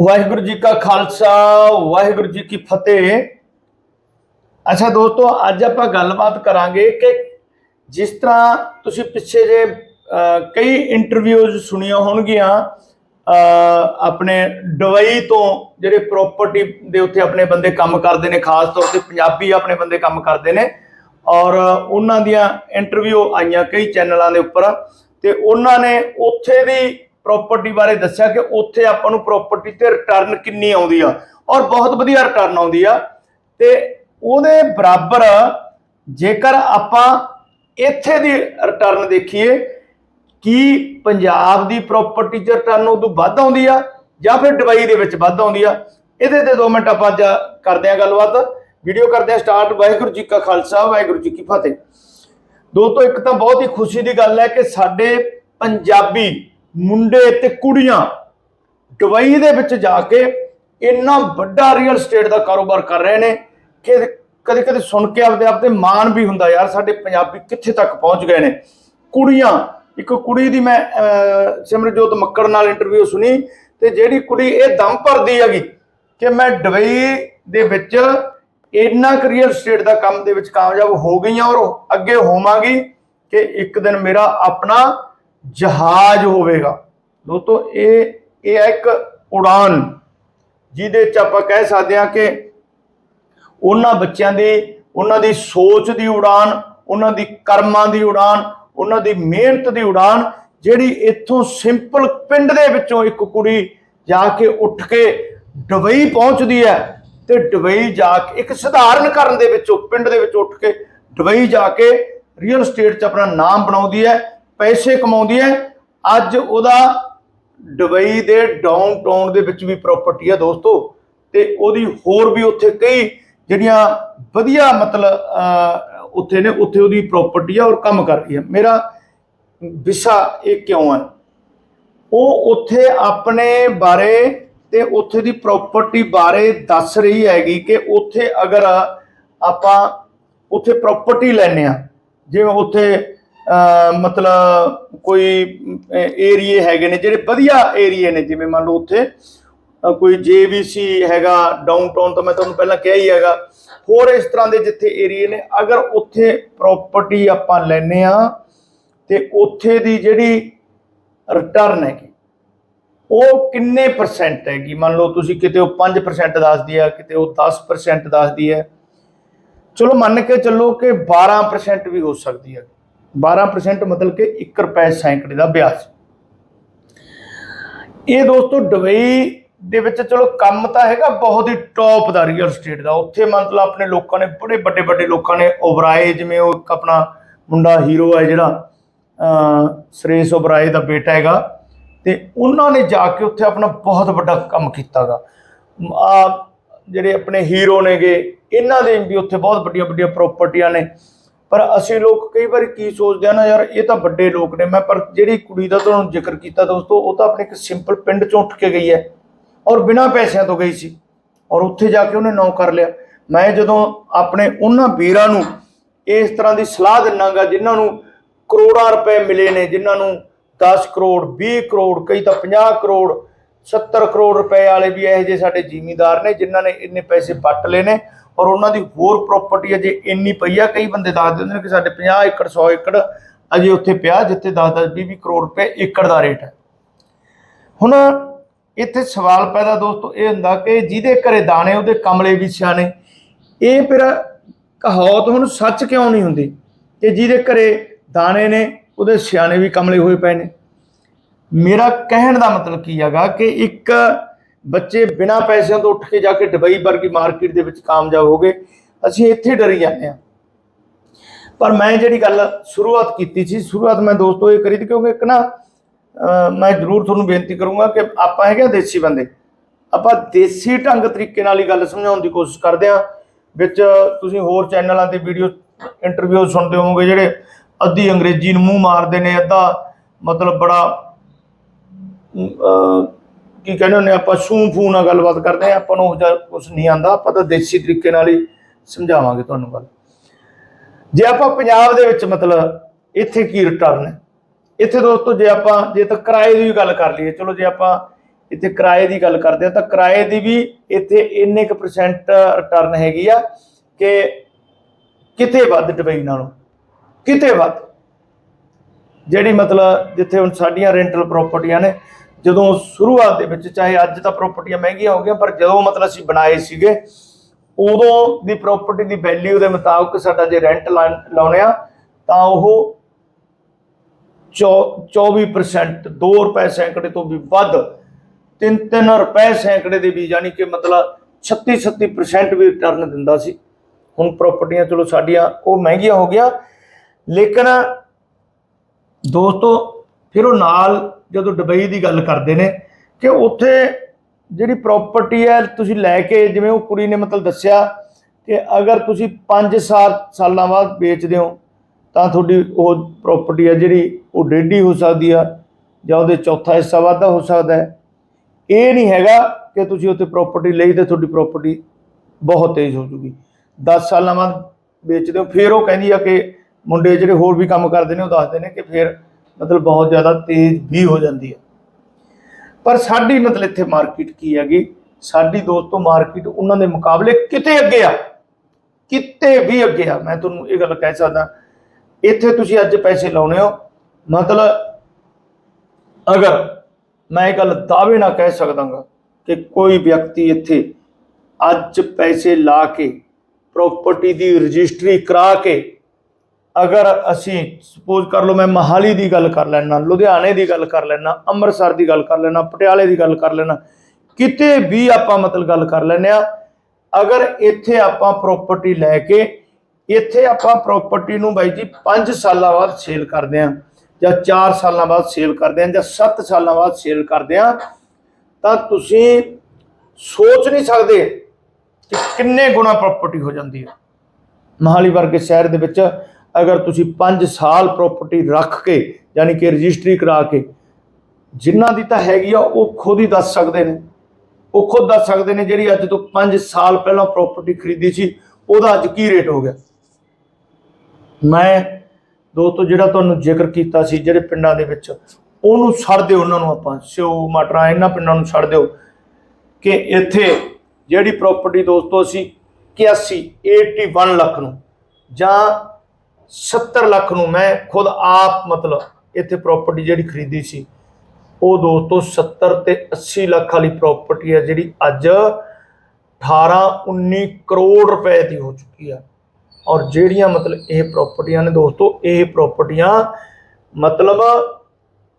ਵਾਹਿਗੁਰੂ ਜੀ ਕਾ ਖਾਲਸਾ, ਵਾਹਿਗੁਰੂ ਜੀ ਕੀ ਫਤਿਹ। ਅੱਛਾ ਦੋਸਤੋ, ਅੱਜ ਆਪਾਂ ਗੱਲਬਾਤ ਕਰਾਂਗੇ ਕਿ ਜਿਸ ਤਰ੍ਹਾਂ ਤੁਸੀਂ ਪਿੱਛੇ ਜੇ ਕਈ ਇੰਟਰਵਿਊਜ਼ ਸੁਣੀਆਂ ਹੋਣਗੀਆਂ ਆਪਣੇ ਦੁਬਈ ਤੋਂ ਜਿਹੜੇ ਪ੍ਰਾਪਰਟੀ ਦੇ ਉੱਤੇ ਆਪਣੇ ਬੰਦੇ ਕੰਮ ਕਰਦੇ ਨੇ, ਖਾਸ ਤੌਰ ਤੇ ਪੰਜਾਬੀ ਆਪਣੇ ਬੰਦੇ ਕੰਮ ਕਰਦੇ ਨੇ, ਔਰ ਉਹਨਾਂ ਦੀਆਂ ਇੰਟਰਵਿਊ ਆਈਆਂ ਕਈ ਚੈਨਲਾਂ ਦੇ ਉੱਪਰ, ਤੇ ਉਹਨਾਂ ਨੇ ਉੱਥੇ ਦੀ ਪ੍ਰਾਪਰਟੀ ਬਾਰੇ ਦੱਸਿਆ ਕਿ ਉੱਥੇ ਆਪਾਂ ਨੂੰ ਪ੍ਰਾਪਰਟੀ ਤੇ ਰਿਟਰਨ ਕਿੰਨੀ ਆਉਂਦੀ ਆ ਔਰ ਬਹੁਤ ਵਧੀਆ ਰਿਟਰਨ ਆਉਂਦੀ ਆ। ਤੇ ਉਹਦੇ ਬਰਾਬਰ ਜੇਕਰ ਆਪਾਂ ਇੱਥੇ ਦੀ ਰਿਟਰਨ ਦੇਖੀਏ ਕੀ ਪੰਜਾਬ ਦੀ ਪ੍ਰਾਪਰਟੀ 'ਚ ਰਿਟਰਨ ਉਦੋਂ ਵੱਧ ਆਉਂਦੀ ਆ ਜਾਂ ਫਿਰ ਦੁਬਈ ਦੇ ਵਿੱਚ ਵੱਧ ਆਉਂਦੀ ਆ, ਇਹਦੇ ਤੇ 2 ਮਿੰਟ ਆਪਾਂ ਅੱਜ ਕਰਦੇ ਆ ਗੱਲਬਾਤ। ਵੀਡੀਓ ਕਰਦੇ ਆ ਸਟਾਰਟ ਵਾਹਿਗੁਰੂ ਜੀ ਕਾ ਖਾਲਸਾ, ਵਾਹਿਗੁਰੂ ਜੀ ਕੀ ਫਤਿਹ। ਦੋਸਤੋ, ਇੱਕ ਤਾਂ ਬਹੁਤ ਹੀ ਖੁਸ਼ੀ ਦੀ ਗੱਲ ਹੈ ਕਿ ਸਾਡੇ ਪੰਜਾਬੀ ਮੁੰਡੇ ਤੇ ਕੁੜੀਆਂ ਦੁਬਈ ਦੇ ਵਿੱਚ ਜਾ ਕੇ ਇੰਨਾ ਵੱਡਾ ਰੀਅਲ ਸਟੇਟ ਦਾ ਕਾਰੋਬਾਰ ਕਰ ਰਹੇ ਨੇ ਕਿ ਕਦੇ ਕਦੇ ਸੁਣ ਕੇ ਆਪਦੇ ਆਪ ਤੇ ਮਾਣ ਵੀ ਹੁੰਦਾ ਯਾਰ ਸਾਡੇ ਪੰਜਾਬੀ ਕਿੱਥੇ ਤੱਕ ਪਹੁੰਚ ਗਏ ਨੇ। ਕੁੜੀਆਂ ਇੱਕ ਕੁੜੀ ਦੀ ਮੈਂ ਅਹ, ਸਿਮਰਜੋਤ ਮੱਕੜ ਨਾਲ ਇੰਟਰਵਿਊ ਸੁਣੀ ਤੇ ਜਿਹੜੀ ਕੁੜੀ ਇਹ ਦਮ ਭਰਦੀ ਹੈਗੀ ਕਿ ਮੈਂ ਦੁਬਈ ਦੇ ਵਿੱਚ ਇੰਨਾ ਕੁ ਰੀਅਲ ਸਟੇਟ ਦਾ ਕੰਮ ਦੇ ਵਿੱਚ ਕਾਮਯਾਬ ਹੋ ਗਈ ਹਾਂ ਔਰ ਅੱਗੇ ਹੋਵਾਂਗੀ ਕਿ ਇੱਕ ਦਿਨ ਮੇਰਾ ਆਪਣਾ ਜਹਾਜ਼ ਹੋਵੇਗਾ। ਦੋਸਤੋ, ਇਹ ਇਹ ਹੈ ਇੱਕ ਉਡਾਨ, ਜਿਹਦੇ ਚ ਆਪਾਂ ਕਹਿ ਸਕਦੇ ਹਾਂ ਕਿ ਉਹਨਾਂ ਬੱਚਿਆਂ ਦੀ, ਉਹਨਾਂ ਦੀ ਸੋਚ ਦੀ ਉਡਾਨ, ਉਹਨਾਂ ਦੀ ਕਰਮਾਂ ਦੀ ਉਡਾਨ, ਉਹਨਾਂ ਦੀ ਮਿਹਨਤ ਦੀ ਉਡਾਨ, ਜਿਹੜੀ ਇੱਥੋਂ ਸਿੰਪਲ ਪਿੰਡ ਦੇ ਵਿੱਚੋਂ ਇੱਕ ਕੁੜੀ ਜਾ ਕੇ ਉੱਠ ਕੇ ਦੁਬਈ ਪਹੁੰਚਦੀ ਹੈ ਤੇ ਦੁਬਈ ਜਾ ਕੇ, ਇੱਕ ਸਧਾਰਨ ਕਰਨ ਦੇ ਵਿੱਚੋਂ, ਪਿੰਡ ਦੇ ਵਿੱਚ ਉੱਠ ਕੇ ਦੁਬਈ ਜਾ ਕੇ ਰੀਅਲ ਸਟੇਟ 'ਚ ਆਪਣਾ ਨਾਮ ਬਣਾਉਂਦੀ ਹੈ। ਪੈਸੇ ਕਮਾਉਂਦੀ ਹੈ। ਅੱਜ ਉਹਦਾ ਦੁਬਈ ਦੇ ਡਾਊਨਟਾਊਨ ਦੇ ਵਿੱਚ ਵੀ ਪ੍ਰਾਪਰਟੀ ਹੈ ਦੋਸਤੋ। ਤੇ ਉਹਦੀ ਹੋਰ ਵੀ ਉੱਥੇ ਕਈ ਜਿਹੜੀਆਂ ਵਧੀਆ ਮਤਲਬ ਉੱਥੇ ਨੇ, ਉੱਥੇ ਉਹਦੀ ਪ੍ਰਾਪਰਟੀ ਆ ਔਰ ਕੰਮ ਕਰ ਰਹੀ ਹੈ। ਮੇਰਾ ਵਿਸ਼ਾ ਇਹ ਕਿਉਂ ਹੈ? ਉਹ ਉੱਥੇ ਆਪਣੇ ਬਾਰੇ ਤੇ ਉੱਥੇ ਦੀ ਪ੍ਰਾਪਰਟੀ ਬਾਰੇ ਦੱਸ ਰਹੀ ਹੈਗੀ ਕਿ ਉੱਥੇ ਅਗਰ ਆਪਾਂ ਉੱਥੇ ਪ੍ਰਾਪਰਟੀ ਲੈਣੇ ਆ ਜਿਵੇਂ ਉੱਥੇ ਮਤਲਬ ਕੋਈ ਏਰੀਏ ਹੈਗੇ ਨੇ ਜਿਹੜੇ ਵਧੀਆ ਏਰੀਏ ਨੇ ਜਿਵੇਂ ਮੰਨ ਲਓ ਉੱਥੇ ਅਹ, ਕੋਈ ਜੀਵੀਸੀ ਹੈਗਾ ਡਾਊਨਟਾਊਨ ਤਾਂ ਮੈਂ ਤੁਹਾਨੂੰ ਪਹਿਲਾਂ ਕਿਹਾ ਹੀ ਹੈਗਾ। ਹੋਰ ਇਸ ਤਰ੍ਹਾਂ ਦੇ ਜਿੱਥੇ ਏਰੀਏ ਨੇ ਅਗਰ ਉੱਥੇ ਪ੍ਰਾਪਰਟੀ ਆਪਾਂ ਲੈਣੇ ਆ ਤੇ ਉੱਥੇ ਦੀ ਜਿਹੜੀ ਰਿਟਰਨ ਹੈਗੀ ਉਹ ਕਿੰਨੇ ਪਰਸੈਂਟ ਹੈਗੀ? ਮੰਨ ਲਓ ਤੁਸੀਂ ਕਿਤੇ ਉਹ 5% ਦੱਸਦੀ ਹੈ ਕਿਤੇ ਉਹ 10% ਦੱਸਦੀ ਹੈ ਚਲੋ ਮੰਨ ਕੇ ਚੱਲੋ ਕਿ 12% ਵੀ ਹੋ ਸਕਦੀ ਹੈ 12% ਮਤਲਬ ਕਿ 1 ਰੁਪਏ ਸੈਂਕੜੇ ਦਾ ਵਿਆਜ। ਇਹ ਦੋਸਤੋ ਦੁਬਈ ਦੇ ਵਿੱਚ ਚਲੋ ਕੰਮ ਤਾਂ ਹੈਗਾ, ਬਹੁਤ ਹੀ ਟੌਪ ਦਾ ਰੀਅਲ ਸਟੇਟ ਦਾ। ਉੱਥੇ ਮਤਲਬ ਆਪਣੇ ਲੋਕਾਂ ਨੇ ਬੜੇ ਵੱਡੇ ਵੱਡੇ ਲੋਕਾਂ ਨੇ ਓਬਰਾਏ, ਜਿਵੇਂ ਉਹ ਇੱਕ ਆਪਣਾ ਮੁੰਡਾ ਹੀਰੋ ਹੈ ਜਿਹੜਾ, ਅਹ, ਸੁਰੇਸ਼ ਓਬਰਾਏ ਦਾ ਬੇਟਾ ਹੈਗਾ। ਤੇ ਉਹਨਾਂ ਨੇ ਜਾ ਕੇ ਉੱਥੇ ਆਪਣਾ ਬਹੁਤ ਵੱਡਾ ਕੰਮ ਕੀਤਾਗਾ। ਆ, ਜਿਹੜੇ ਆਪਣੇ ਹੀਰੋ ਨੇਗੇ, ਇਹਨਾਂ ਦੇ ਵੀ ਉੱਥੇ ਬਹੁਤ ਵੱਡੀਆਂ ਵੱਡੀਆਂ ਪ੍ਰਾਪਰਟੀਆਂ ਨੇ। ਪਰ ਅਸੀਂ ਲੋਕ ਕਈ ਵਾਰੀ ਕੀ ਸੋਚਦੇ ਆ ਨਾ ਯਾਰ, ਇਹ ਤਾਂ ਵੱਡੇ ਲੋਕ ਨੇ, ਮੈਂ ਪਰ ਜਿਹੜੀ ਕੁੜੀ ਦਾ ਤੁਹਾਨੂੰ ਜ਼ਿਕਰ ਕੀਤਾ ਦੋਸਤੋ, ਉਹ ਤਾਂ ਆਪਣੇ ਇੱਕ ਸਿੰਪਲ ਪਿੰਡ ਚੋਂ ਉੱਠ ਕੇ ਗਈ ਹੈ ਔਰ ਬਿਨਾਂ ਪੈਸਿਆਂ ਤੋਂ ਗਈ ਸੀ ਔਰ ਉੱਥੇ ਜਾ ਕੇ ਉਹਨੇ ਨੌ ਕਰ ਲਿਆ। ਮੈਂ ਜਦੋਂ ਆਪਣੇ ਉਹਨਾਂ ਵੀਰਾਂ ਨੂੰ ਇਸ ਤਰ੍ਹਾਂ ਦੀ ਸਲਾਹ ਦਿੰਨਾਗਾ, ਜਿਨ੍ਹਾਂ ਨੂੰ ਕਰੋੜਾਂ ਰੁਪਏ ਮਿਲੇ ਨੇ, ਜਿਨ੍ਹਾਂ ਨੂੰ 10 ਕਰੋੜ 20 ਕਰੋੜ, ਕਈ ਤਾਂ 50 ਕਰੋੜ 70 ਕਰੋੜ ਰੁਪਏ ਵਾਲੇ ਵੀ ਇਹੋ ਜਿਹੇ ਸਾਡੇ ਜ਼ਿਮੀਂਦਾਰ ਨੇ, ਜਿਨ੍ਹਾਂ ਨੇ ਇੰਨੇ ਪੈਸੇ ਪੱਟ ਲਏ ਨੇ। ਔਰ ਉਹਨਾਂ ਦੀ ਹੋਰ ਪ੍ਰਾਪਰਟੀ ਅਜੇ ਇੰਨੀ ਪਈ ਆ, ਕਈ ਬੰਦੇ ਦੱਸ ਦਿੰਦੇ ਨੇ ਕਿ ਸਾਡੇ 50 ਏਕੜ 100 ਏਕੜ ਅਜੇ ਉੱਥੇ ਪਿਆ, ਜਿੱਥੇ 10 10 20 20 ਕਰੋੜ ਰੁਪਏ ਏਕੜ ਦਾ ਰੇਟ ਹੈ। ਹੁਣ ਇੱਥੇ ਸਵਾਲ ਪੈਦਾ ਦੋਸਤੋ ਇਹ ਹੁੰਦਾ ਕਿ ਜਿਹਦੇ ਘਰੇ ਦਾਣੇ, ਉਹਦੇ ਕਮਲੇ ਵੀ ਸਿਆਣੇ। ਇਹ ਫਿਰ ਕਹਾਵਤ ਹੁਣ ਸੱਚ ਕਿਉਂ ਨਹੀਂ ਹੁੰਦੀ? ਕਿ ਜਿਹਦੇ ਘਰੇ ਦਾਣੇ ਨੇ, ਉਹਦੇ ਸਿਆਣੇ ਵੀ ਕਮਲੇ ਹੋਏ ਪਏ ਨੇ। ਮੇਰਾ ਕਹਿਣ ਦਾ ਮਤਲਬ ਕੀ ਹੈਗਾ ਕਿ ਇੱਕ ਬੱਚੇ ਬਿਨਾਂ ਪੈਸਿਆਂ ਤੋਂ ਉੱਠ ਕੇ ਜਾ ਕੇ ਦੁਬਈ ਵਰਗੀ ਮਾਰਕੀਟ ਦੇ ਵਿੱਚ ਕਾਮਯਾਬ ਹੋ ਗਏ, ਅਸੀਂ ਇੱਥੇ ਡਰੀ ਜਾਂਦੇ ਹਾਂ। ਪਰ ਮੈਂ ਜਿਹੜੀ ਗੱਲ ਸ਼ੁਰੂਆਤ ਕੀਤੀ ਸੀ, ਸ਼ੁਰੂਆਤ ਮੈਂ ਦੋਸਤੋ ਇਹ ਕਰੀ ਤੀ ਕਿਉਂਕਿ ਇੱਕ ਨਾ ਮੈਂ ਜ਼ਰੂਰ ਤੁਹਾਨੂੰ ਬੇਨਤੀ ਕਰੂੰਗਾ ਕਿ ਆਪਾਂ ਹੈਗੇ ਆ ਦੇਸੀ ਬੰਦੇ। ਆਪਾਂ ਦੇਸੀ ਢੰਗ ਤਰੀਕੇ ਨਾਲ ਹੀ ਗੱਲ ਸਮਝਾਉਣ ਦੀ ਕੋਸ਼ਿਸ਼ ਕਰਦੇ ਹਾਂ। ਵਿੱਚ ਤੁਸੀਂ ਹੋਰ ਚੈਨਲਾਂ ਤੇ ਵੀਡੀਓ ਇੰਟਰਵਿਊ ਸੁਣਦੇ ਹੋਵੋਗੇ ਜਿਹੜੇ ਅੱਧੀ ਅੰਗਰੇਜ਼ੀ ਨੂੰ ਮੂੰਹ ਮਾਰਦੇ ਨੇ, ਅੱਧਾ ਮਤਲਬ ਬੜਾ ਕੀ ਕਹਿੰਦੇ ਹੁੰਦੇ ਆਪਾਂ ਸੂ ਫੂ ਨਾਲ ਗੱਲਬਾਤ ਕਰਦੇ ਆ, ਆਪਾਂ ਨੂੰ ਕੁਝ ਨਹੀਂ ਆਂਦਾ ਆਪਾਂ ਤਾਂ ਦੇਸੀ ਤਰੀਕੇ ਨਾਲ ਹੀ ਸਮਝਾਵਾਂਗੇ ਤੁਹਾਨੂੰ ਗੱਲ। ਜੇ ਆਪਾਂ ਪੰਜਾਬ ਦੇ ਵਿੱਚ ਮਤਲਬ ਇੱਥੇ ਕੀ ਰਿਟਰਨ ਹੈ? ਇੱਥੇ ਦੋਸਤੋ, ਜੇ ਆਪਾਂ, ਜੇ ਤਾਂ ਕਿਰਾਏ ਦੀ ਵੀ ਗੱਲ ਕਰ ਲਈਏ, ਚਲੋ ਜੇ ਆਪਾਂ ਇੱਥੇ ਕਿਰਾਏ ਦੀ ਗੱਲ ਕਰਦੇ ਆ, ਤਾਂ ਕਿਰਾਏ ਦੀ ਵੀ ਇੱਥੇ ਇੰਨੇ ਕੁ ਪਰਸੈਂਟ ਰਿਟਰਨ ਹੈਗੀ ਆ ਕਿ ਕਿਤੇ ਵੱਧ ਦੁਬਈ ਨਾਲੋਂ, ਕਿਤੇ ਵੱਧ। ਜਿਹੜੀ ਮਤਲਬ ਜਿੱਥੇ ਹੁਣ ਸਾਡੀਆਂ ਰੈਂਟਲ ਪ੍ਰਾਪਰਟੀਆਂ ਨੇ ਜਦੋਂ ਸ਼ੁਰੂਆਤ ਦੇ ਵਿੱਚ, ਚਾਹੇ ਅੱਜ ਤਾਂ ਪ੍ਰਾਪਰਟੀਆਂ ਮਹਿੰਗੀਆਂ ਹੋ ਗਈਆਂ, ਪਰ ਜਦੋਂ ਮਤਲਬ ਅਸੀਂ ਬਣਾਏ ਸੀਗੇ, ਉਦੋਂ ਦੀ ਪ੍ਰਾਪਰਟੀ ਦੀ ਵੈਲਿਊ ਦੇ ਮੁਤਾਬਕ ਸਾਡਾ ਜੇ ਰੈਂਟ ਲਾਉਣੇ ਆ ਤਾਂ ਉਹ 24% 2 ਰੁਪਏ ਸੈਂਕੜੇ ਤੋਂ ਵੀ ਵੱਧ 3-3 ਰੁਪਏ ਸੈਂਕੜੇ ਦੇ ਵੀ ਯਾਨੀ ਕਿ ਮਤਲਬ 36-37% ਵੀ ਰਿਟਰਨ ਦਿੰਦਾ ਸੀ। ਹੁਣ ਪ੍ਰਾਪਰਟੀਆਂ ਚਲੋ ਸਾਡੀਆਂ ਉਹ ਮਹਿੰਗੀਆਂ ਹੋ ਗਿਆ ਲੇਕਿਨ ਦੋਸਤੋ, ਫਿਰ ਉਹ ਨਾਲ ਜਦੋਂ ਦੁਬਈ ਦੀ ਗੱਲ ਕਰਦੇ ਨੇ ਕਿ ਉੱਥੇ ਜਿਹੜੀ ਪ੍ਰਾਪਰਟੀ ਹੈ, ਤੁਸੀਂ ਲੈ ਕੇ ਜਿਵੇਂ ਉਹ ਕੁੜੀ ਨੇ ਮਤਲਬ ਦੱਸਿਆ ਕਿ ਅਗਰ ਤੁਸੀਂ 5 ਸਾਲ ਸਾਲਾਂ ਬਾਅਦ ਵੇਚਦੇ ਹੋ, ਤਾਂ ਤੁਹਾਡੀ ਉਹ ਪ੍ਰਾਪਰਟੀ ਹੈ ਜਿਹੜੀ ਉਹ ਡੇਢੀ ਹੋ ਸਕਦੀ ਆ ਜਾਂ ਉਹਦੇ ਚੌਥਾ ਹਿੱਸਾ ਵਾਧਾ ਹੋ ਸਕਦਾ ਹੈ। ਇਹ ਨਹੀਂ ਹੈਗਾ ਕਿ ਤੁਸੀਂ ਉੱਥੇ ਪ੍ਰਾਪਰਟੀ ਲਈ ਤੇ ਤੁਹਾਡੀ ਪ੍ਰਾਪਰਟੀ ਬਹੁਤ ਤੇਜ਼ ਹੋ ਜੂਗੀ। 10 ਸਾਲਾਂ ਬਾਅਦ ਵੇਚਦੇ ਹੋ, ਫਿਰ ਉਹ ਕਹਿੰਦੀ ਆ ਕਿ ਮੁੰਡੇ ਜਿਹੜੇ ਹੋਰ ਵੀ ਕੰਮ ਕਰਦੇ ਨੇ, ਉਹ ਦੱਸਦੇ ਨੇ ਕਿ ਫਿਰ ਮਤਲਬ ਬਹੁਤ ਜ਼ਿਆਦਾ ਤੇਜ਼ ਵੀ ਹੋ ਜਾਂਦੀ ਹੈ। ਪਰ ਸਾਡੀ ਮਤਲਬ ਇੱਥੇ ਮਾਰਕੀਟ ਕੀ ਹੈਗੀ? ਸਾਡੀ ਦੋਸਤੋ, ਮਾਰਕੀਟ ਉਹਨਾਂ ਦੇ ਮੁਕਾਬਲੇ ਕਿਤੇ ਅੱਗੇ ਆ। ਕਿਤੇ ਵੀ ਅੱਗੇ ਆ। ਮੈਂ ਤੁਹਾਨੂੰ ਇਹ ਗੱਲ ਕਹਿ ਸਕਦਾ, ਇੱਥੇ ਤੁਸੀਂ ਅੱਜ ਪੈਸੇ ਲਾਉਣੇ ਹੋ। ਮਤਲਬ ਅਗਰ ਮੈਂ ਇਹ ਗੱਲ ਦਾਅਵੇ ਨਾਲ ਕਹਿ ਸਕਦਾਗਾ ਕਿ ਕੋਈ ਵਿਅਕਤੀ ਇੱਥੇ ਅੱਜ ਪੈਸੇ ਲਾ ਕੇ ਪ੍ਰਾਪਰਟੀ ਦੀ ਰਜਿਸਟਰੀ ਕਰਾ ਕੇ ਅਗਰ ਅਸੀਂ ਸਪੋਜ਼ ਕਰ ਲਓ ਮੈਂ ਮਹਾਲੀ ਦੀ ਗੱਲ ਕਰ ਲੈਣਾ ਲੁਧਿਆਣੇ ਦੀ ਗੱਲ ਕਰ ਲੈਣਾ ਅੰਮ੍ਰਿਤਸਰ ਦੀ ਗੱਲ ਕਰ ਲੈਣਾ ਪਟਿਆਲੇ ਦੀ ਗੱਲ ਕਰ ਲੈਣਾ ਕਿਤੇ ਵੀ ਆਪਾਂ ਮਤਲਬ ਗੱਲ ਕਰ ਲੈਨੇ ਆ, ਅਗਰ ਇੱਥੇ ਆਪਾਂ ਪ੍ਰਾਪਰਟੀ ਲੈ ਕੇ, ਇੱਥੇ ਆਪਾਂ ਪ੍ਰਾਪਰਟੀ ਨੂੰ ਬਾਈ ਜੀ 5 ਸਾਲਾਂ ਬਾਅਦ ਸੇਲ ਕਰਦੇ ਆ ਜਾਂ 4 ਸਾਲਾਂ ਬਾਅਦ ਸੇਲ ਕਰਦੇ ਆ ਜਾਂ 7 ਸਾਲਾਂ ਬਾਅਦ ਸੇਲ ਕਰਦੇ ਆ ਤਾਂ ਤੁਸੀਂ ਸੋਚ ਨਹੀਂ ਸਕਦੇ ਕਿ ਕਿੰਨੇ ਗੁਣਾ ਪ੍ਰਾਪਰਟੀ ਹੋ ਜਾਂਦੀ ਹੈ। ਮਹਾਲੀ ਵਰਗੇ ਸ਼ਹਿਰ ਦੇ ਵਿੱਚ ਅਗਰ ਤੁਸੀਂ 5 ਸਾਲ ਪ੍ਰਾਪਰਟੀ ਰੱਖ ਕੇ, ਯਾਨੀ ਕਿ ਰਜਿਸਟਰੀ ਕਰਾ ਕੇ ਜਿਨ੍ਹਾਂ ਦੀ ਤਾਂ ਹੈਗੀ ਆ, ਉਹ ਖੁਦ ਹੀ ਦੱਸ ਸਕਦੇ ਨੇ। ਉਹ ਖੁਦ ਦੱਸ ਸਕਦੇ ਨੇ ਜਿਹੜੀ ਅੱਜ ਤੋਂ 5 ਸਾਲ ਪਹਿਲਾਂ ਪ੍ਰਾਪਰਟੀ ਖਰੀਦੀ ਸੀ, ਉਹਦਾ ਅੱਜ ਕੀ ਰੇਟ ਹੋ ਗਿਆ? ਮੈਂ ਦੋਸਤੋ, ਜਿਹੜਾ ਤੁਹਾਨੂੰ ਜ਼ਿਕਰ ਕੀਤਾ ਸੀ, ਜਿਹੜੇ ਪਿੰਡਾਂ ਦੇ ਵਿੱਚ, ਉਹਨੂੰ ਛੱਡ ਦਿਓ ਉਹਨਾਂ ਨੂੰ ਆਪਾਂ। ਸਿਓ ਮਟਰਾਂ, ਇਹਨਾਂ ਪਿੰਡਾਂ ਨੂੰ ਛੱਡ ਦਿਓ ਕਿ ਇੱਥੇ ਜਿਹੜੀ ਪ੍ਰਾਪਰਟੀ ਦੋਸਤੋ ਅਸੀਂ 81 81 ਲੱਖ ਨੂੰ ਜਾਂ 70 ਲੱਖ ਨੂੰ ਮੈਂ ਖੁਦ ਆਪ ਮਤਲਬ ਇੱਥੇ ਪ੍ਰਾਪਰਟੀ ਜਿਹੜੀ ਖਰੀਦੀ ਸੀ, ਉਹ ਦੋਸਤੋ 70 ਤੇ 80 ਲੱਖ ਵਾਲੀ ਪ੍ਰਾਪਰਟੀ ਹੈ, ਜਿਹੜੀ ਅੱਜ 18 19 ਕਰੋੜ ਰੁਪਏ ਦੀ ਹੋ ਚੁੱਕੀ ਆ। ਔਰ ਜਿਹੜੀਆਂ ਮਤਲਬ ਇਹ ਪ੍ਰਾਪਰਟੀਆਂ ਨੇ ਦੋਸਤੋ, ਇਹ ਪ੍ਰਾਪਰਟੀਆਂ ਮਤਲਬ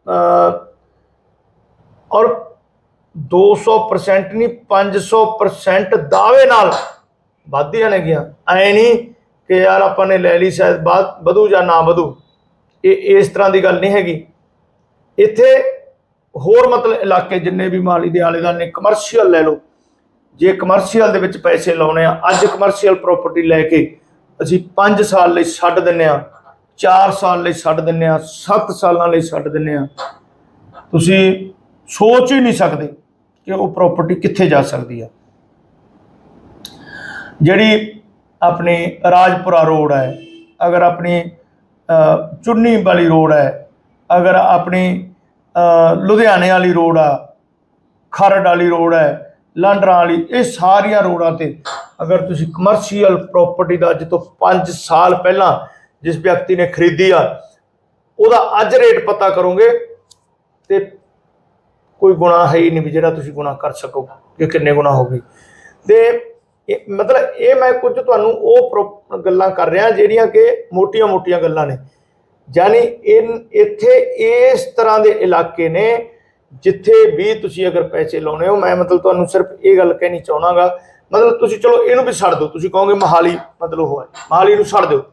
ਅ ਔਰ 200% ਨਹੀਂ 500% ਦਾਅਵੇ ਨਾਲ ਵਾਧੀਆਂ ਨੇ ਗਿਆ ਐ ਨਹੀਂ ਕਿ ਯਾਰ ਆਪਾਂ ਨੇ ਲੈ ਲਈ ਸ਼ਾਇਦ ਬਾਅਦ ਵਧੂ ਜਾਂ ਨਾ ਵਧੂ। ਇਹ ਇਸ ਤਰ੍ਹਾਂ ਦੀ ਗੱਲ ਨਹੀਂ ਹੈਗੀ। ਇੱਥੇ ਹੋਰ ਮਤਲਬ ਇਲਾਕੇ ਜਿੰਨੇ ਵੀ ਮਾਲੀ ਦੇ ਆਲੇ ਦੁਆਲੇ ਨੇ ਕਮਰਸ਼ੀਅਲ ਲੈ ਲਓ। ਜੇ ਕਮਰਸ਼ੀਅਲ ਦੇ ਵਿੱਚ ਪੈਸੇ ਲਾਉਣੇ ਆ, ਅੱਜ ਕਮਰਸ਼ੀਅਲ ਪ੍ਰਾਪਰਟੀ ਲੈ ਕੇ ਅਸੀਂ 5 ਸਾਲ ਲਈ ਛੱਡ ਦਿੰਨੇ ਆ 4 ਸਾਲ ਲਈ ਛੱਡ ਦਿੰਨੇ ਆ 7 ਸਾਲਾਂ ਲਈ ਛੱਡ ਦਿੰਨੇ ਆ। ਤੁਸੀਂ ਸੋਚ ਹੀ ਨਹੀਂ ਸਕਦੇ ਕਿ ਉਹ ਪ੍ਰਾਪਰਟੀ ਕਿੱਥੇ ਜਾ ਸਕਦੀ ਆ। ਜਿਹੜੀ ਆਪਣੀ ਰਾਜਪੁਰਾ ਰੋਡ ਹੈ, ਅਗਰ ਆਪਣੀ ਚੁੰਨੀ ਵਾਲੀ ਰੋਡ ਹੈ, ਅਗਰ ਆਪਣੀ ਲੁਧਿਆਣੇ ਵਾਲੀ ਰੋਡ ਆ, ਖਰੜ ਵਾਲੀ ਰੋਡ ਹੈ, ਲਾਂਡਰਾਂ ਵਾਲੀ, ਇਹ ਸਾਰੀਆਂ ਰੋਡਾਂ ਤੇ ਅਗਰ ਤੁਸੀਂ ਕਮਰਸ਼ੀਅਲ ਪ੍ਰਾਪਰਟੀ ਦਾ ਅੱਜ ਤੋਂ 5 ਸਾਲ ਪਹਿਲਾਂ ਜਿਸ ਵਿਅਕਤੀ ਨੇ ਖਰੀਦੀ ਆ, ਉਹਦਾ ਅੱਜ ਰੇਟ ਪਤਾ ਕਰੋਗੇ ਤੇ ਕੋਈ ਗੁਨਾਹ ਹੈ ਹੀ ਨਹੀਂ ਵੀ ਜਿਹੜਾ ਤੁਸੀਂ ਗੁਨਾਹ ਕਰ ਸਕੋ ਕਿ ਕਿੰਨੇ ਗੁਨਾਹ ਹੋ ਗਏ। ਤੇ ਇਹ- ਮਤਲਬ ਇਹ ਮੈਂ ਕੁਝ ਤੁਹਾਨੂੰ ਉਹ ਪ੍ਰੋ- ਗੱਲਾਂ ਕਰ ਰਿਹਾ ਜਿਹੜੀਆਂ ਕਿ ਮੋਟੀਆਂ-ਮੋਟੀਆਂ ਗੱਲਾਂ ਨੇ। ਯਾਨੀ ਇਹ ਇੱਥੇ ਇਸ ਤਰ੍ਹਾਂ ਦੇ ਇਲਾਕੇ ਨੇ ਜਿੱਥੇ ਵੀ ਤੁਸੀਂ ਅਗਰ ਪੈਸੇ ਲਾਉਣੇ ਹੋ, ਮੈਂ ਮਤਲਬ ਤੁਹਾਨੂੰ ਸਿਰਫ ਇਹ ਗੱਲ ਕਹਿਣੀ ਚਾਹਣਾਗਾ ਮਤਲਬ ਤੁਸੀਂ ਚਲੋ ਇਹਨੂੰ ਵੀ ਛੱਡ ਦਿਓ, ਤੁਸੀਂ ਕਹੋਗੇ ਮਹਾਲੀ ਮਤਲਬ ਉਹ ਹੈ। ਮਹਾਲੀ ਨੂੰ ਛੱਡ ਦਿਓ।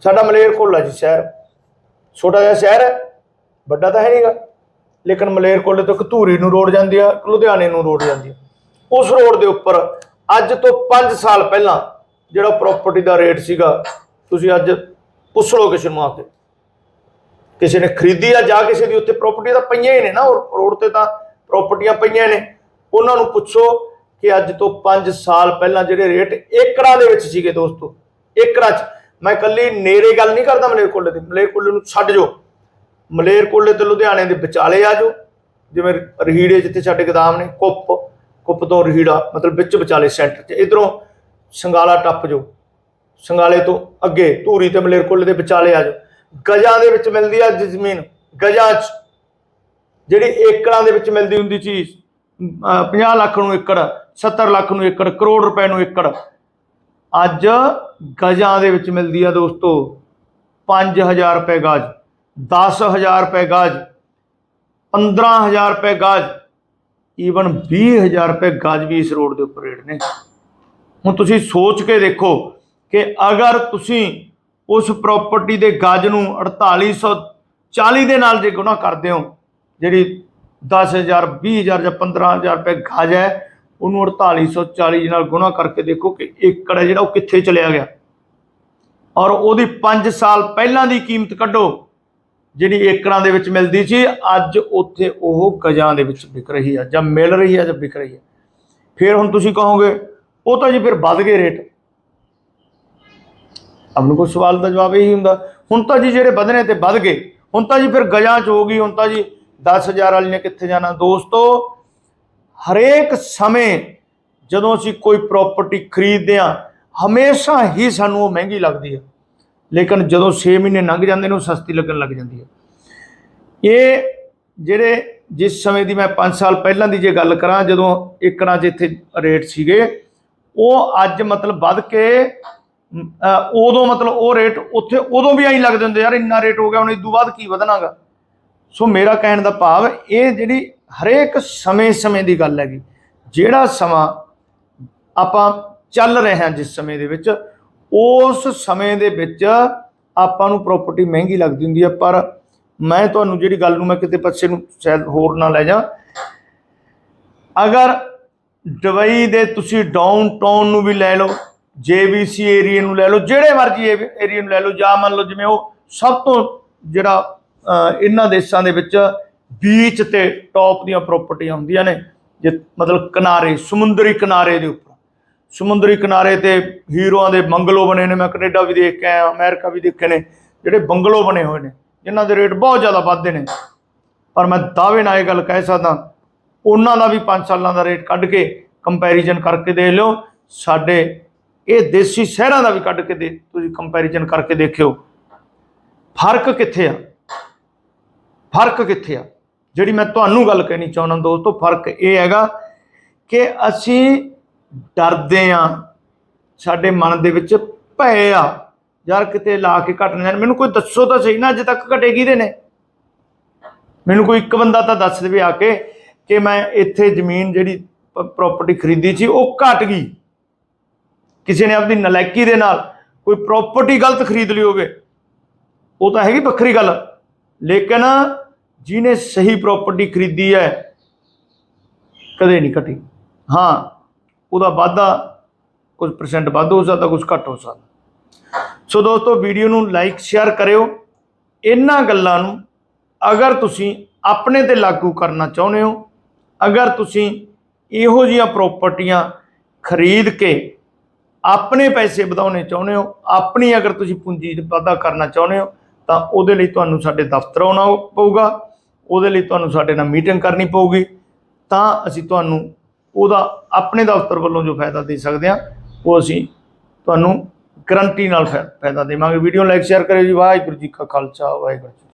ਸਾਡਾ ਮਲੇਰਕੋਟਲਾ ਜੀ ਸ਼ਹਿਰ, ਛੋਟਾ ਜਿਹਾ ਸ਼ਹਿਰ ਹੈ, ਵੱਡਾ ਤਾਂ ਹੈ ਨਹੀਂਗਾ ਲੇਕਿਨ ਮਲੇਰਕੋਟਲੇ ਤੋਂ ਕਤੂਰੀ ਨੂੰ ਰੋਡ ਜਾਂਦੀ ਆ ਲੁਧਿਆਣੇ ਨੂੰ ਰੋਡ ਜਾਂਦੀ ਆ। ਉਸ ਰੋਡ ਦੇ ਉੱਪਰ ਅੱਜ ਤੋਂ 5 ਸਾਲ ਪਹਿਲਾਂ ਜਿਹੜਾ ਪ੍ਰਾਪਰਟੀ ਦਾ ਰੇਟ ਸੀਗਾ, ਤੁਸੀਂ ਅੱਜ ਪੁੱਛ ਲਓ ਕਿਸੇ ਨੂੰ ਆ ਕੇ। ਕਿਸੇ ਨੇ ਖਰੀਦੀ ਆ, ਜਾਂ ਕਿਸੇ ਦੀ ਉੱਤੇ ਪ੍ਰਾਪਰਟੀ ਤਾਂ ਪਈਆਂ ਹੀ ਨੇ ਨਾ ਉਹ ਰੋਡ ਤੇ ਤਾਂ ਪ੍ਰਾਪਰਟੀਆਂ ਪਈਆਂ ਨੇ। ਉਹਨਾਂ ਨੂੰ ਪੁੱਛੋ ਕਿ ਅੱਜ ਤੋਂ 5 ਸਾਲ ਪਹਿਲਾਂ ਜਿਹੜੇ ਰੇਟ ਏਕੜਾਂ ਦੇ ਵਿੱਚ ਸੀਗੇ ਦੋਸਤੋ, ਏਕੜਾਂ 'ਚ। ਮੈਂ ਕੱਲੀ ਨੇਰੇ ਗੱਲ ਨਹੀਂ ਕਰਦਾ ਮਲੇਰਕੋਟਲੇ ਦੀ। ਮਲੇਰਕੋਟਲੇ ਨੂੰ ਛੱਡ ਜੋ ਮਲੇਰਕੋਟਲੇ ਤੇ ਲੁਧਿਆਣੇ ਦੇ ਵਿਚਾਲੇ ਆ ਜਾਓ। ਜਿਵੇਂ ਰਹੀੜੇ ਜਿੱਥੇ ਸਾਡੇ ਗੋਦਾਮ ਨੇ, ਕੁੱਪ। ਕੁੱਪ ਤੋਂ ਰਹੀੜਾ ਮਤਲਬ ਵਿੱਚ ਵਿਚਾਲੇ ਸੈਂਟਰ 'ਚ। ਇਧਰੋਂ ਸੰਗਾਲਾ ਟੱਪ ਜੋ ਸੰਗਾਲੇ ਤੋਂ ਅੱਗੇ, ਧੂਰੀ ਤੇ ਮਲੇਰਕੋਲੇ ਦੇ ਵਿਚਾਲੇ ਆ ਜਾਓ। ਗਜਾਂ ਦੇ ਵਿੱਚ ਮਿਲਦੀ ਆ ਜ਼ਮੀਨ। ਗਜਾਂ 'ਚ ਜਿਹੜੀ ਏਕੜਾਂ ਦੇ ਵਿੱਚ ਮਿਲਦੀ ਹੁੰਦੀ ਚੀਜ਼ 50 ਲੱਖ ਨੂੰ ਏਕੜ 70 ਲੱਖ ਨੂੰ ਏਕੜ, ਕਰੋੜ ਰੁਪਏ ਨੂੰ ਏਕੜ। ਅੱਜ ਗਜਾਂ ਦੇ ਵਿੱਚ ਮਿਲਦੀ ਆ ਦੋਸਤੋ 5000 ਰੁਪਏ ਗਜ 10000 ਰੁਪਏ ਗਜ 15000 ਰੁਪਏ ਗਾਜ। ਈਵਨ 20000 ਰੁਪਏ ਗਜ ਵੀ ਇਸ ਰੋਡ ਦੇ ਉੱਪਰ ਰੇਟ ਨੇ। ਹੁਣ ਤੁਸੀਂ ਸੋਚ ਕੇ ਦੇਖੋ ਕਿ ਅਗਰ ਤੁਸੀਂ ਉਸ ਪ੍ਰਾਪਰਟੀ ਦੇ ਗਜ ਨੂੰ 4840 ਦੇ ਨਾਲ ਜੇ ਗੁਣਾ ਕਰਦੇ ਹੋ, ਜਿਹੜੀ 10000 20000 ਜਾਂ 15000 ਰੁਪਏ ਗਜ ਹੈ, ਉਹਨੂੰ 4840 ਦੇ ਨਾਲ ਗੁਣਾ ਕਰਕੇ ਦੇਖੋ ਕਿ ਏਕੜ ਹੈ ਜਿਹੜਾ ਉਹ ਕਿੱਥੇ ਚਲਿਆ ਗਿਆ। ਔਰ ਉਹਦੀ 5 ਸਾਲ ਪਹਿਲਾਂ ਦੀ ਕੀਮਤ ਕੱਢੋ। ਜਿਹੜੀ ਏਕੜਾਂ ਦੇ ਵਿੱਚ ਮਿਲਦੀ ਸੀ, ਅੱਜ ਉੱਥੇ ਉਹ ਗਜਾਂ ਦੇ ਵਿੱਚ ਵਿਕ ਰਹੀ ਆ, ਜਾਂ ਮਿਲ ਰਹੀ ਹੈ ਜਾਂ ਵਿਕ ਰਹੀ ਹੈ ਫਿਰ ਹੁਣ ਤੁਸੀਂ ਕਹੋਗੇ, ਉਹ ਤਾਂ ਜੀ ਫਿਰ ਵੱਧ ਗਏ ਰੇਟ। ਆਪ ਕੋਈ ਸਵਾਲ ਦਾ ਜਵਾਬ ਇਹੀ ਹੁੰਦਾ, ਹੁਣ ਤਾਂ ਜੀ ਜਿਹੜੇ ਵਧਨੇ ਤੇ ਵੱਧ ਗਏ, ਹੁਣ ਤਾਂ ਜੀ ਫਿਰ ਗਜਾਂ ਚ ਹੋ ਗਈ, ਹੁਣ ਤਾਂ ਜੀ 10000 ਵਾਲੀ ਨੇ ਕਿੱਥੇ ਜਾਣਾ। ਦੋਸਤੋ, ਹਰੇਕ ਸਮੇਂ ਜਦੋਂ ਅਸੀਂ ਕੋਈ ਪ੍ਰਾਪਰਟੀ ਖਰੀਦਦੇ ਹਾਂ, ਹਮੇਸ਼ਾ ਹੀ ਸਾਨੂੰ ਉਹ ਮਹਿੰਗੀ ਲੱਗਦੀ ਹੈ ਲੇਕਿਨ ਜਦੋਂ 6 ਮਹੀਨੇ ਲੰਘ ਜਾਂਦੇ ਨੇ, ਉਹ ਸਸਤੀ ਲੱਗਣ ਲੱਗ ਜਾਂਦੀ ਹੈ। ਇਹ ਜਿਹੜੇ ਜਿਸ ਸਮੇਂ ਦੀ ਮੈਂ 5 ਸਾਲ ਪਹਿਲਾਂ ਦੀ ਜੇ ਗੱਲ ਕਰਾਂ, ਜਦੋਂ ਏਕੜਾਂ 'ਚ ਇੱਥੇ ਰੇਟ ਸੀਗੇ, ਉਹ ਅੱਜ ਮਤਲਬ ਵੱਧ ਕੇ ਉਦੋਂ ਮਤਲਬ ਉਹ ਰੇਟ ਉੱਥੇ ਉਦੋਂ ਵੀ ਐਂ ਲੱਗਦੇ ਹੁੰਦੇ ਯਾਰ ਇੰਨਾ ਰੇਟ ਹੋ ਗਿਆ, ਹੁਣ ਇਦੋਂ ਬਾਅਦ ਕੀ ਵਧਣਾਗਾ? ਸੋ ਮੇਰਾ ਕਹਿਣ ਦਾ ਭਾਵ, ਇਹ ਜਿਹੜੀ ਹਰੇਕ ਸਮੇਂ-ਸਮੇਂ ਦੀ ਗੱਲ ਹੈਗੀ, ਜਿਹੜਾ ਸਮਾਂ ਆਪਾਂ ਚੱਲ ਰਹੇ ਹਾਂ ਜਿਸ ਸਮੇਂ ਦੇ ਵਿੱਚ ਉਸ ਸਮੇਂ ਦੇ ਵਿੱਚ ਆਪਾਂ ਨੂੰ ਪ੍ਰਾਪਰਟੀ ਮਹਿੰਗੀ ਲੱਗਦੀ ਹੁੰਦੀ ਹੈ ਪਰ ਮੈਂ ਤੁਹਾਨੂੰ ਜਿਹੜੀ ਗੱਲ ਨੂੰ ਮੈਂ ਕਿਤੇ ਪਾਸੇ ਨੂੰ ਸ਼ਾਇਦ ਹੋਰ ਨਾ ਲੈ ਜਾ। ਅਗਰ ਦੁਬਈ ਦੇ ਤੁਸੀਂ ਡਾਊਨਟਾਊਨ ਨੂੰ ਵੀ ਲੈ ਲਓ ਜੇਬੀਸੀ ਏਰੀਆ ਨੂੰ ਲੈ ਲਓ, ਜਿਹੜੇ ਮਰਜ਼ੀ ਏਰੀਆ ਨੂੰ ਲੈ ਲਓ, ਜਾਂ ਮੰਨ ਲਓ ਜਿਵੇਂ ਉਹ ਸਭ ਤੋਂ ਜਿਹੜਾ ਇਹਨਾਂ ਦੇਸ਼ਾਂ ਦੇ ਵਿੱਚ ਬੀਚ ਤੇ ਟੌਪ ਦੀਆਂ ਪ੍ਰਾਪਰਟੀਆਂ ਹੁੰਦੀਆਂ ਨੇ ਜੇ ਮਤਲਬ ਕਿਨਾਰੇ, ਸਮੁੰਦਰੀ ਕਿਨਾਰੇ ਦੇ ਉੱਪਰ। ਸਮੁੰਦਰੀ ਕਿਨਾਰੇ ਤੇ ਹੀਰੋਆਂ ਦੇ ਬੰਗਲੋ ਬਣੇ ਨੇ, ਮੈਂ ਕੈਨੇਡਾ ਵੀ ਦੇਖ ਕੇ ਆਇਆ, ਅਮਰੀਕਾ ਵੀ ਦੇਖੇ ਨੇ, ਜਿਹੜੇ ਬੰਗਲੋ ਬਣੇ ਹੋਏ ਨੇ, ਜਿਨ੍ਹਾਂ ਦੇ ਰੇਟ ਬਹੁਤ ਜ਼ਿਆਦਾ ਵੱਧਦੇ ਨੇ। ਪਰ ਮੈਂ ਦਾਅਵੇ ਨਾਲ ਇਹ ਗੱਲ ਕਹਿ ਸਕਦਾ, ਉਹਨਾਂ ਦਾ ਵੀ 5 ਸਾਲਾਂ ਦਾ ਰੇਟ ਕੱਢ ਕੇ ਕੰਪੈਰੀਜ਼ਨ ਕਰਕੇ ਦੇਖ ਲਿਓ, ਸਾਡੇ ਇਹ ਦੇਸੀ ਸ਼ਹਿਰਾਂ ਦਾ ਵੀ ਕੱਢ ਕੇ ਦੇ, ਤੁਸੀਂ ਕੰਪੈਰੀਜ਼ਨ ਕਰਕੇ ਦੇਖਿਓ। ਫ਼ਰਕ ਕਿੱਥੇ ਆ? ਫ਼ਰਕ ਕਿੱਥੇ ਆ? ਜਿਹੜੀ ਮੈਂ ਤੁਹਾਨੂੰ ਗੱਲ ਕਹਿਣੀ ਚਾਹੁੰਦਾ, ਦੋਸਤੋ, ਫ਼ਰਕ ਇਹ ਹੈਗਾ ਕਿ ਅਸੀਂ ਡਰਦੇ ਆ। ਸਾਡੇ ਮਨ ਦੇ ਵਿੱਚ ਭੈ ਆ। ਯਾਰ ਕਿਤੇ ਲਾ ਕੇ ਘਟ ਨਾ ਜਾਣ। ਮੈਨੂੰ ਕੋਈ ਦੱਸੋ ਤਾਂ ਸਹੀ ਨਾ, ਅਜੇ ਤੱਕ ਘਟੇ ਕਿਹਦੇ ਨੇ ਮੈਨੂੰ ਕੋਈ ਇੱਕ ਬੰਦਾ ਤਾਂ ਦੱਸ ਦੇਵੇ ਆ ਕੇ ਕਿ ਮੈਂ ਇੱਥੇ ਜ਼ਮੀਨ ਜਿਹੜੀ ਪ੍ਰਾਪਰਟੀ ਖਰੀਦੀ ਸੀ, ਉਹ ਘਟ ਗਈ। ਕਿਸੇ ਨੇ ਆਪਣੀ ਨਲਾਇਕੀ ਦੇ ਨਾਲ ਕੋਈ ਪ੍ਰਾਪਰਟੀ ਗਲਤ ਖਰੀਦ ਲਈ ਹੋਵੇ। ਉਹ ਤਾਂ ਹੈਗੀ ਵੱਖਰੀ ਗੱਲ। ਲੇਕਿਨ ਜਿਹਨੇ ਸਹੀ ਪ੍ਰਾਪਰਟੀ ਖਰੀਦੀ ਹੈ, ਕਦੇ ਨਹੀਂ ਘਟੀ। ਹਾਂ। ਉਹਦਾ ਵਾਧਾ ਕੁਝ ਪਰਸੈਂਟ ਵੱਧ ਹੋ ਸਕਦਾ, ਕੁਝ ਘੱਟ ਹੋ ਸਕਦਾ। ਸੋ ਦੋਸਤੋ ਵੀਡੀਓ ਨੂੰ ਲਾਈਕ ਸ਼ੇਅਰ ਕਰਿਓ। ਇਹਨਾਂ ਗੱਲਾਂ ਨੂੰ ਅਗਰ ਤੁਸੀਂ ਆਪਣੇ ਤੇ ਲਾਗੂ ਕਰਨਾ ਚਾਹੁੰਦੇ ਹੋ, ਅਗਰ ਤੁਸੀਂ ਇਹੋ ਜਿਹੀਆਂ ਪ੍ਰਾਪਰਟੀਆਂ ਖਰੀਦ ਕੇ ਆਪਣੇ ਪੈਸੇ ਵਧਾਉਣੇ ਚਾਹੁੰਦੇ ਹੋ, ਆਪਣੀ ਅਗਰ ਤੁਸੀਂ ਪੂੰਜੀ ਵਾਧਾ ਕਰਨਾ ਚਾਹੁੰਦੇ ਹੋ, ਤਾਂ ਉਹਦੇ ਲਈ ਤੁਹਾਨੂੰ ਸਾਡੇ ਦਫ਼ਤਰ ਆਉਣਾ ਪਊਗਾ, ਉਹਦੇ ਲਈ ਤੁਹਾਨੂੰ ਸਾਡੇ ਨਾਲ ਮੀਟਿੰਗ ਕਰਨੀ ਪਊਗੀ। ਤਾਂ ਅਸੀਂ ਤੁਹਾਨੂੰ ਉਹਦਾ ਆਪਣੇ ਦਫ਼ਤਰ ਵੱਲੋਂ ਜੋ ਫਾਇਦਾ ਦੇ ਸਕਦੇ ਹਾਂ ਉਹ ਅਸੀਂ ਤੁਹਾਨੂੰ ਗਰੰਟੀ ਨਾਲ ਫਾਇ- ਫਾਇਦਾ ਦੇਵਾਂਗੇ। ਵੀਡੀਓ ਲਾਈਕ, ਸ਼ੇਅਰ ਕਰਿਓ ਜੀ। ਵਾਹਿਗੁਰੂ ਜੀ ਕਾ ਖਾਲਸਾ, ਵਾਹਿਗੁਰੂ ਜੀ